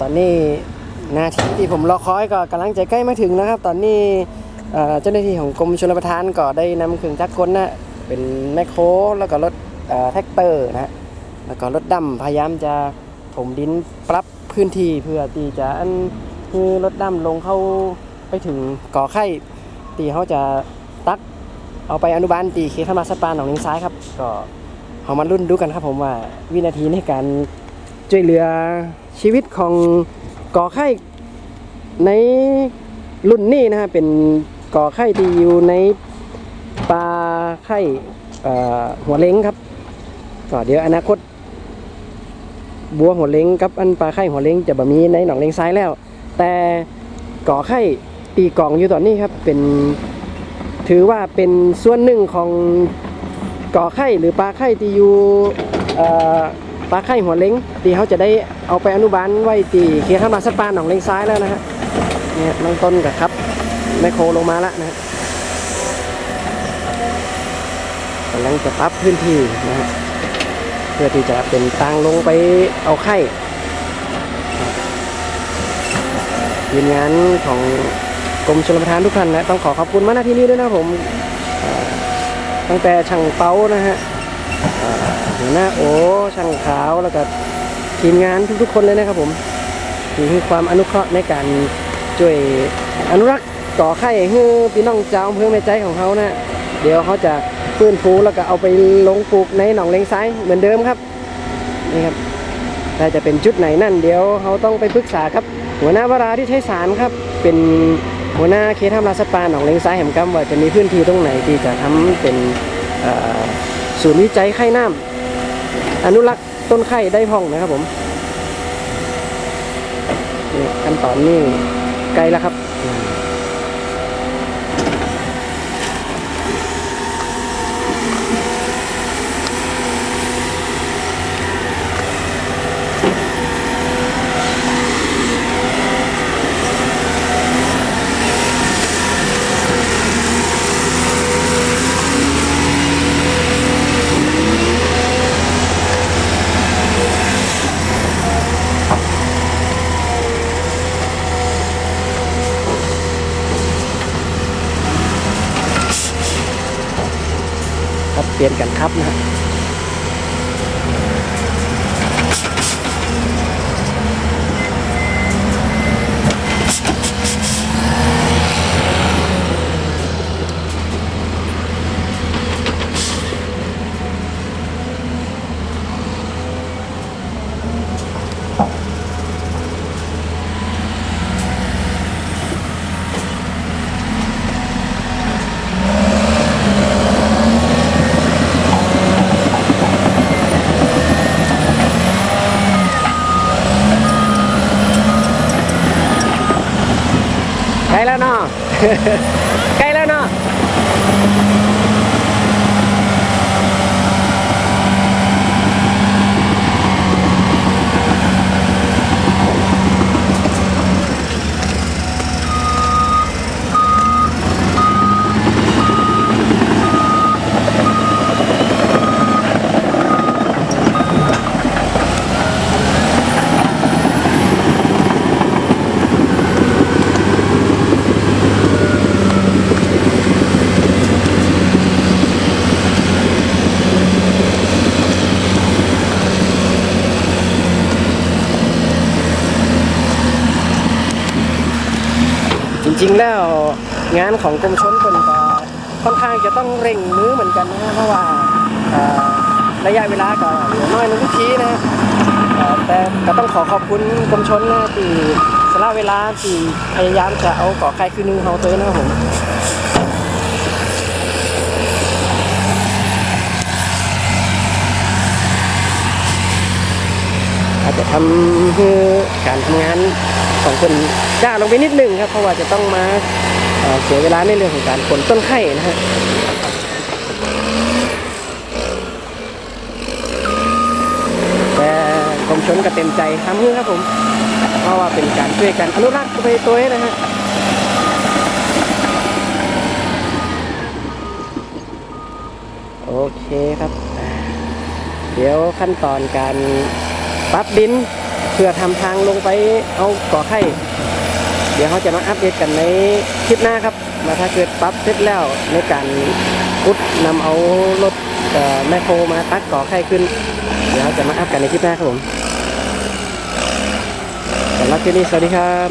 ตอนนี้นาทีที่ผมรอคอยก็กำลังจะใกล้มาถึงนะครับ ตอนนี้เจ้าหน้าที่ของกรมชลประทานก็ได้นำเครื่องจักรกลนะเป็นแมคโครแล้วก็รถแท็กเตอร์นะฮะแล้วก็รถดำพยายามจะถมดินปรับพื้นที่เพื่อที่จะอันคือรถดำลงเข้าไปถึงก่อไข่ตีเขาจะตักเอาไปอนุบาลตีเขตธรรมสปานหนองเลงซ้ายครับ ก็เอามารุ่นดูกันครับผมว่าวินาทีในการช่วยเหลือ ชีวิตของก่อไข่ในรุ่นนี้นะฮะเป็นก่อไข่ที่อยู่ในปลาไข่หัวเล้งครับก็เดี๋ยวอนาคต บัวหัวเล้งกับอันปลาไข่หัวเล้งจะบะมีในหนองเลงซ้ายแล้ว แต่ก่อไข่ตีกล่องอยู่ตอนนี้ครับเป็นถือว่าเป็นส่วนหนึ่งของก่อไข่หรือปลาไข่ที่อยู่ ปลาไข่หัวเล้งตีเขาจะได้เอาไปอนุบาลไว้ตีเคียงข้ามาสัตว์ปลาหนองเลงซ้ายแล้วนะฮะเนี่ยน้องต้นกับครับแมคโครลงมาแล้วนะฮะกำลังจะปรับพื้นที่นะฮะเพื่อที่จะเป็นทางลงไปเอาไข่ทีมงานของกรมชลประทานทุกท่านนะต้องขอขอบคุณมาณที่นี้ด้วยนะผมตั้งแต่ช่างเป้านะฮะ หัวหน้าโอช่างขาวแล้วก็ทีมงานทุกๆคนเลยนะครับผมมีความอนุเคราะห์ในการช่วยอนุรักษ์ก่อไข่ให้พี่น้องเจ้าอำเภอแม่ใจของเขานะเดี๋ยวเขาจะฟื้นฟูแล้วก็เอาไปลงปลูกในหนองเลงซ้ายเหมือนเดิมครับนี่ครับแต่จะเป็นชุดไหนนั่นเดี๋ยวเขาต้องไปปรึกษาครับ หัวหน้าวราที่ใช้สารครับ เป็นหัวหน้าเคทำราสปาหนองเลงซ้ายแห่งกำว่าจะมีพื้นที่ตรงไหนที่จะทำเป็นศูนย์วิจัยไข่น้ำ อนุรักษ์ต้นไข่ได้พ่องนะครับผมนี่ขั้นตอนนี้ไกลแล้วครับ ครับเปลี่ยนกันครับนะฮะใกล้แล้วเนาะ ใกล้ แล้วเนาะจ ริงๆแล้วงานของกรมชนเป็นก็ค่อนข้างจะต้องเร่งมือเหมือนกันนะเพราะว่าระยะเวลาก็เหลือน้อยลงทุกทีนะแต่ก็ต้องขอขอบคุณกรมชนนะที่สละเวลาที่พยายามจะเอาก่อไข่คืนนึงเฮาตัวนะครับผม อาจจะทำให้การทำงานของคนจ้าลงไปนิดนึงครับ เพราะว่าจะต้องมาเอ่อเสียเวลาในเรื่องของการขนต้นไข่นะฮะแต่กรมชนก็เต็มใจทำให้ครับผม เพราะว่าเป็นการช่วยกันอนุรักษ์ไปตัวเองนะฮะโอเคครับ เดี๋ยวขั้นตอนการ ปรับดินเพื่อทำทางลงไปเอาก่อไข่เดี๋ยวเขาจะมาอัปเดตกันในคลิปหน้าครับมาถ้าเกิดปรับเสร็จแล้วในการพุดนำเอารถแมคโครมาตักก่อไข่ขึ้น เดี๋ยวเราจะมาอัปกันในคลิปหน้าครับผมสำหรับคลิปนี้สวัสดีครับ